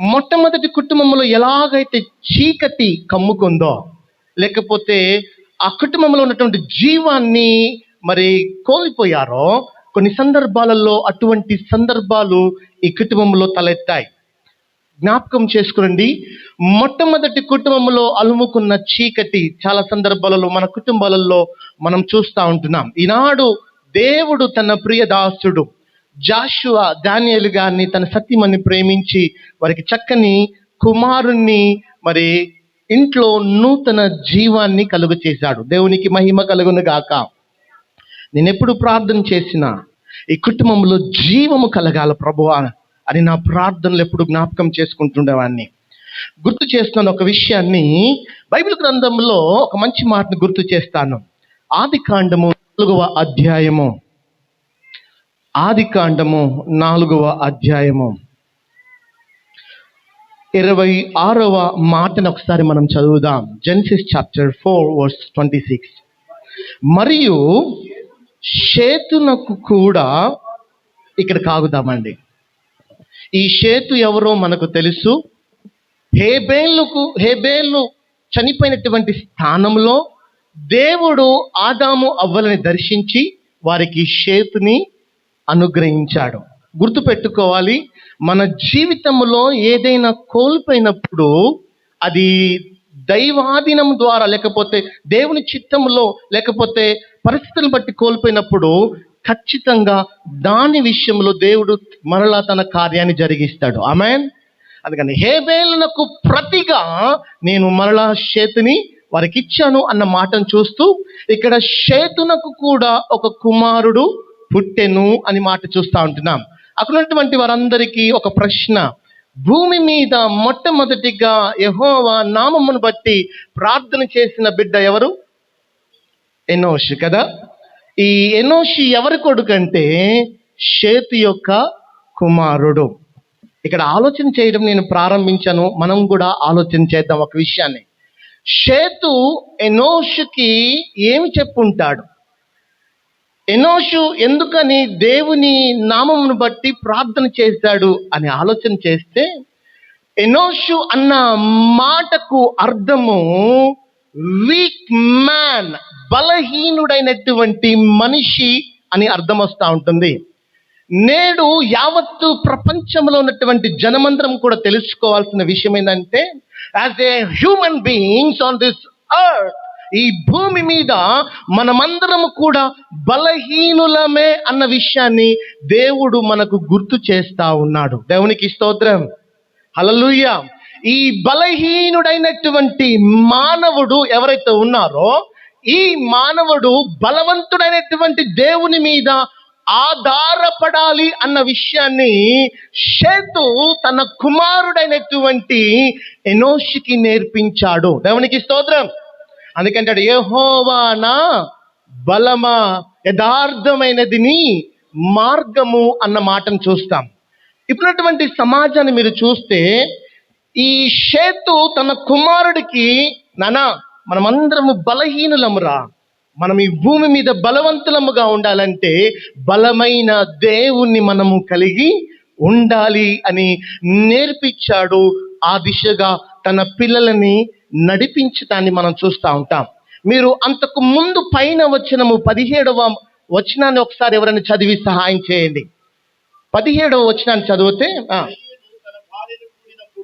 మొట్టమొదటి కుటుంబంలో ఎలాగైతే చీకటి కమ్ముకుందో లేకపోతే ఆ కుటుంబంలో ఉన్నటువంటి జీవాన్ని మరి కోల్పోయారో కొన్ని సందర్భాలలో అటువంటి సందర్భాలు ఈ కుటుంబంలో తలెత్తాయి. జ్ఞాపకం చేసుకోండి మొట్టమొదటి కుటుంబంలో అలుముకున్న చీకటి చాలా సందర్భాలలో మన కుటుంబాలలో మనం చూస్తూ ఉంటున్నాం. ఈనాడు దేవుడు తన ప్రియ దాసుడు జాషువా దానియలు గారిని తన సత్యమని ప్రేమించి వారికి చక్కని కుమారుణ్ణి మరి ఇంట్లో నూతన జీవాన్ని కలుగు చేశాడు దేవునికి మహిమ కలుగును గాక. నేను ఎప్పుడు ప్రార్థన చేసినా ఈ కుటుంబంలో జీవము కలగాల ప్రభువా అని నా ప్రార్థనలు ఎప్పుడు జ్ఞాపకం చేసుకుంటుండేవాడిని గుర్తు చేస్తున్న ఒక విషయాన్ని. బైబిల్ గ్రంథంలో ఒక మంచి మాటను గుర్తు చేస్తాను. ఆది కాండము నాలుగవ అధ్యాయము. ఆది కాండము నాలుగవ అధ్యాయము. ఇరవై ఆరవ మాటను ఒకసారి మనం చదువుదాం. Genesis chapter four verse twenty six మరియు షేతునకు కూడా ఇక్కడ కాగుదామండి. ఈ షేతు ఎవరో మనకు తెలుసు. హేబేళ్ళకు హేబేళ్ళు చనిపోయినటువంటి స్థానంలో దేవుడు ఆదాము అవ్వలని దర్శించి వారికి షేతుని అనుగ్రహించాడు. గుర్తుపెట్టుకోవాలి మన జీవితంలో ఏదైనా కోల్పోయినప్పుడు అది దైవాధీనం ద్వారా లేకపోతే దేవుని చిత్తంలో లేకపోతే పరిస్థితులను బట్టి కోల్పోయినప్పుడు ఖచ్చితంగా దాని విషయంలో దేవుడు మరలా తన కార్యాన్ని జరిగిస్తాడు. ఆమెన్. అందుకని హేబేలకు ప్రతిగా నేను మరలా చేతిని వారికి ఇచ్చాను అన్న మాటను చూస్తూ ఇక్కడ చేతునకు కూడా ఒక కుమారుడు పుట్టెను అని మాట చూస్తూ ఉంటున్నాం. అక్కడ ఉన్నటువంటి వారందరికీ ఒక ప్రశ్న. భూమి మీద మొట్టమొదటిగా యహోవా నామమును బట్టి ప్రార్థన చేసిన బిడ్డ ఎవరు? ఎనోష్ కదా? ఈ ఎనోషి ఎవరి కొడుకంటే షేతు యొక్క కుమారుడు. ఇక్కడ ఆలోచన చేయడం నేను ప్రారంభించాను. మనం కూడా ఆలోచన చేద్దాం ఒక విషయాన్ని. షేతు ఎనోషుకి ఏమి చెప్పుంటాడు? ఎనోషు ఎందుకని దేవుని నామమును బట్టి ప్రార్థన చేశాడు అని ఆలోచన చేస్తే ఎనోషు అన్న మాటకు అర్థము వీక్ మ్యాన్ బలహీనుడైనటువంటి మనిషి అని అర్థం వస్తూ ఉంటుంది. నేడు యావత్తు ప్రపంచంలో ఉన్నటువంటి జనమందరం కూడా తెలుసుకోవాల్సిన విషయం ఏంటంటే as a human beings on this earth ఈ భూమి మీద మనమందరం కూడా బలహీనులమే అన్న విషయాన్ని దేవుడు మనకు గుర్తు చేస్తా ఉన్నాడు. దేవునికి స్తోత్రం. హల్లెలూయ. ఈ బలహీనుడైనటువంటి మానవుడు ఎవరైతే ఉన్నారో ఈ మానవుడు బలవంతుడైనటువంటి దేవుని మీద ఆధారపడాలి అన్న విషయాన్ని షేతు తన కుమారుడైనటువంటి ఎనోషికి నేర్పించాడు. దేవునికి స్తోత్రం. అందుకంటాడు ఏహోవానా బలమా బలమా యథార్థమైనదిని మార్గము అన్న మాటను చూస్తాం. ఇప్పుడున్నటువంటి సమాజాన్ని మీరు చూస్తే ఈ షేతు తన కుమారుడికి నానా మనమందరము బలహీనులమురా. మనం ఈ భూమి మీద బలవంతులముగా ఉండాలంటే బలమైన దేవుణ్ణి మనము కలిగి ఉండాలి అని నేర్పించాడు ఆ దిశగా తన పిల్లలని నడిపించటాన్ని మనం చూస్తూ ఉంటాం. మీరు అంతకు ముందు పైన వచ్చినము పదిహేడవ వచనాన్ని ఒకసారి ఎవరైనా చదివి సహాయం చేయండి. పదిహేడవ వచనాన్ని చదివితే ఆ,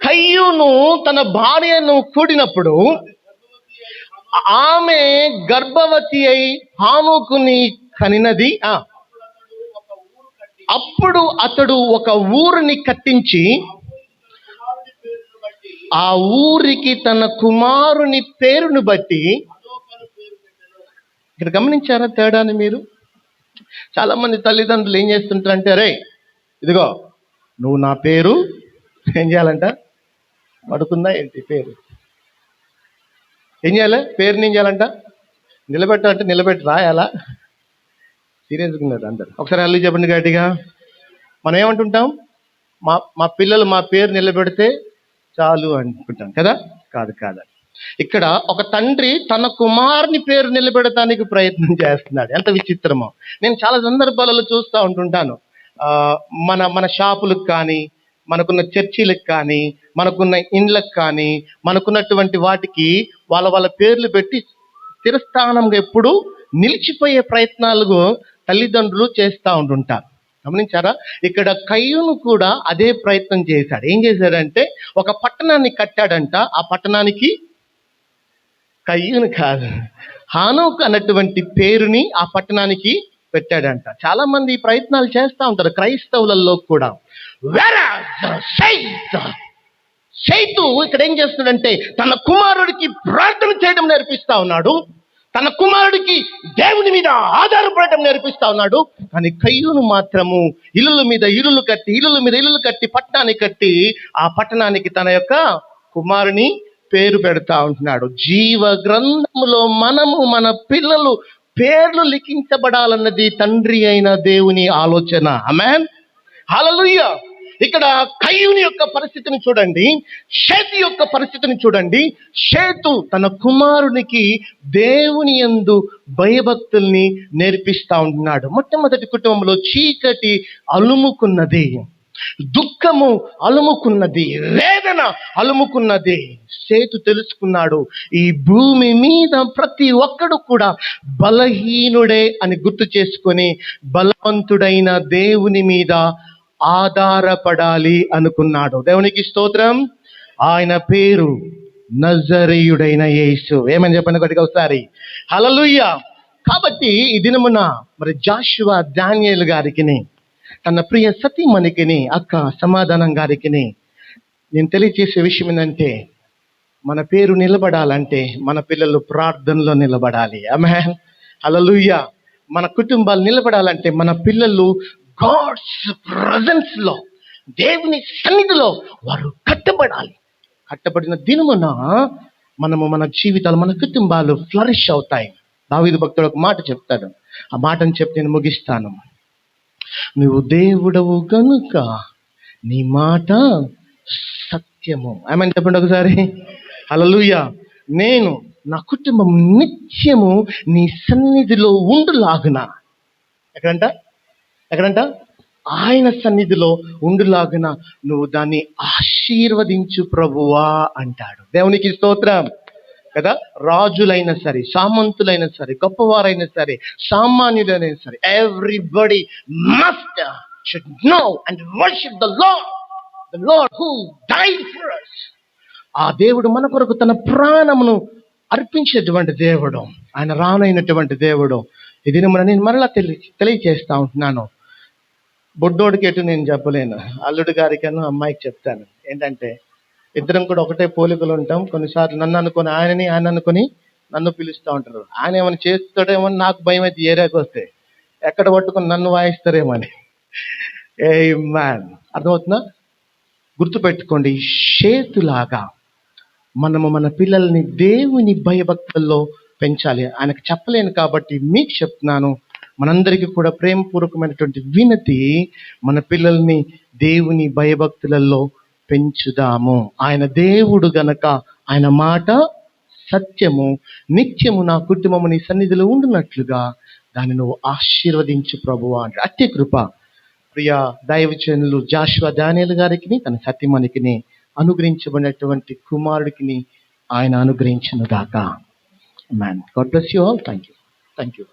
కయ్యూను తన భార్యను కూడినప్పుడు ఆమె గర్భవతి అయి హానుకుని కనినది ఆ, అప్పుడు అతడు ఒక ఊరిని కట్టించి ఆ ఊరికి తన కుమారుని పేరును బట్టి ఇక్కడ గమనించారా తేడాని మీరు? చాలా మంది తల్లిదండ్రులు ఏం చేస్తుంటారంటే రే ఇదిగో నువ్వు నా పేరు ఏం చేయాలంట? పడుకుందా ఏంటి పేరు? ఏం చేయాలి? పేరుని ఏం చేయాలంట? నిలబెట్టాలంటే నిలబెట్టి రాయాలా? సీరియస్గా ఉన్నారు అందరు. ఒకసారి అల్లు చెప్పండి గట్టిగా. మనం ఏమంటుంటాం? మా మా పిల్లలు మా పేరు నిలబెడితే చాలు అనుకుంటాం కదా? కాదు కాదు. ఇక్కడ ఒక తండ్రి తన కుమారుని పేరు నిలబెడటానికి ప్రయత్నం చేస్తున్నాడు. ఎంత విచిత్రమో. నేను చాలా సందర్భాలలో చూస్తూ ఉంటుంటాను. ఆ, మన మన షాపులకు కానీ మనకున్న చర్చిలకు కానీ మనకున్న ఇండ్లకు కానీ మనకున్నటువంటి వాటికి వాళ్ళ వాళ్ళ పేర్లు పెట్టి స్థిరస్థానంగా ఎప్పుడు నిలిచిపోయే ప్రయత్నాలు తల్లిదండ్రులు చేస్తూ ఉంటుంటారు. గమనించారా? ఇక్కడ కయ్యూను కూడా అదే ప్రయత్నం చేశాడు. ఏం చేశాడంటే ఒక పట్టణాన్ని కట్టాడంట. ఆ పట్టణానికి కయ్యూను కాదు హానోక్ అన్నటువంటి పేరుని ఆ పట్టణానికి పెట్టాడంట. చాలా మంది ప్రయత్నాలు చేస్తూ ఉంటారు క్రైస్తవులలో కూడా. Whereas సైతు ఇక్కడ ఏం చేస్తున్నాడంటే తన కుమారుడికి ప్రార్థన చేయడం నేర్పిస్తా ఉన్నాడు. తన కుమారుడికి దేవుని మీద ఆధారపడటం నేర్పిస్తా ఉన్నాడు. కానీ కయ్యూను మాత్రము ఇల్లుల మీద ఇల్లులు కట్టి ఇల్లుల మీద ఇల్లులు కట్టి పట్టణాన్ని కట్టి ఆ పట్టణానికి తన యొక్క కుమారుని పేరు పెడతా ఉంటున్నాడు. జీవ గ్రంథములో మనము మన పిల్లలు పేర్లు లిఖించబడాలన్నది తండ్రి అయిన దేవుని ఆలోచన. అమెన్ హల్లెలూయ ఇక్కడ కయ్యూని యొక్క పరిస్థితిని చూడండి షేతు యొక్క పరిస్థితిని చూడండి. షేతు తన కుమారునికి దేవుని యందు భయభక్తుల్ని నేర్పిస్తా ఉంటున్నాడు. మొట్టమొదటి కుటుంబంలో చీకటి అలుముకున్నది దుఃఖము అలుముకున్నది వేదన అలుముకున్నది. సేతు తెలుసుకున్నాడు ఈ భూమి మీద ప్రతి ఒక్కడు కూడా బలహీనుడే అని గుర్తు చేసుకొని బలవంతుడైన దేవుని మీద ఆధారపడాలి అనుకున్నాడు. దేవునికి స్తోత్రం. ఆయన పేరు నజరీయుడైన యేసు. ఏమని చెప్పండి ఒకటిగా ఒకసారి. హలలుయ్య కాబట్టి ఈ దినమున మరి జాషువా డానియల్ గారికిని తన ప్రియ సతీమణికిని అక్క సమాధానం గారికిని నేను తెలియజేసే విషయం ఏంటంటే మన పేరు నిలబడాలంటే మన పిల్లలు ప్రార్థనలో నిలబడాలి. ఆమె అలలుయ్య మన కుటుంబాలు నిలబడాలంటే మన పిల్లలు గాడ్స్ ప్రజెన్స్లో దేవుని సన్నిధిలో వారు కట్టబడాలి. కట్టబడిన దినమున మనము మన జీవితాలు మన కుటుంబాలు ఫ్లరిష్ అవుతాయి. దావీదు భక్తుడు ఒక మాట చెప్తాడు. ఆ మాటను చెప్పి నేను ముగిస్తాను. నువ్వు దేవుడవు కనుక నీ మాట సత్యము. ఏమని చెప్పండి ఒకసారి. హల్లెలూయ నేను నా కుటుంబం నిత్యము నీ సన్నిధిలో ఉండులాగున. ఎక్కడంట? ఎక్కడంట? ఆయన సన్నిధిలో ఉండులాగున నువ్వు దాన్ని ఆశీర్వదించు ప్రభువా అంటాడు. దేవునికి స్తోత్రం. కదా? రాజులైనా సరే సామంతులైనా సరే గొప్పవారైనా సరే సామాన్యులైనా సరే everybody must should know and worship the lord the lord who died for us. ఆ దేవుడు మన కొరకు తన ప్రాణమును అర్పించేటువంటి దేవుడు. ఆయన రానైనటువంటి దేవుడు. ఇది మన నేను మరలా తెలి తెలియజేస్తా ఉంటున్నాను. బుడ్డోడికి ఎటు నేను చెప్పలేను. అల్లుడి గారికను అమ్మాయికి చెప్తాను. ఏంటంటే ఇద్దరం కూడా ఒకటే పోలికలు ఉంటాం. కొన్నిసార్లు నన్ను అనుకొని ఆయనని ఆయన అనుకుని నన్ను పిలుస్తూ ఉంటారు. ఆయన ఏమైనా చేస్తాడేమో అని నాకు భయం అయితే ఏరియాకి వస్తే. ఎక్కడ పట్టుకుని నన్ను వాయిస్తారేమో అని ఏ మ్యాన్. అర్థమవుతుందా? గుర్తుపెట్టుకోండి చేతులాగా మనము మన పిల్లల్ని దేవుని భయభక్తుల్లో పెంచాలి. ఆయనకు చెప్పలేను కాబట్టి మీకు చెప్తున్నాను. మనందరికీ కూడా ప్రేమపూర్వకమైనటువంటి వినతి మన పిల్లల్ని దేవుని భయభక్తులలో పెంచుదాము. ఆయన దేవుడు గనక ఆయన మాట సత్యము నిత్యము నా కుటుంబము నీ సన్నిధిలో ఉండునట్లుగా దాన్ని నువ్వు ఆశీర్వదించు ప్రభువా అంటే అత్య కృప. ప్రియ దైవచనులు జాషువా దానియలు గారికి తన సత్యమణికిని అనుగ్రహించబడినటువంటి కుమారుడికి ఆయన అనుగ్రహించిన దాకా man God bless you all thank you thank you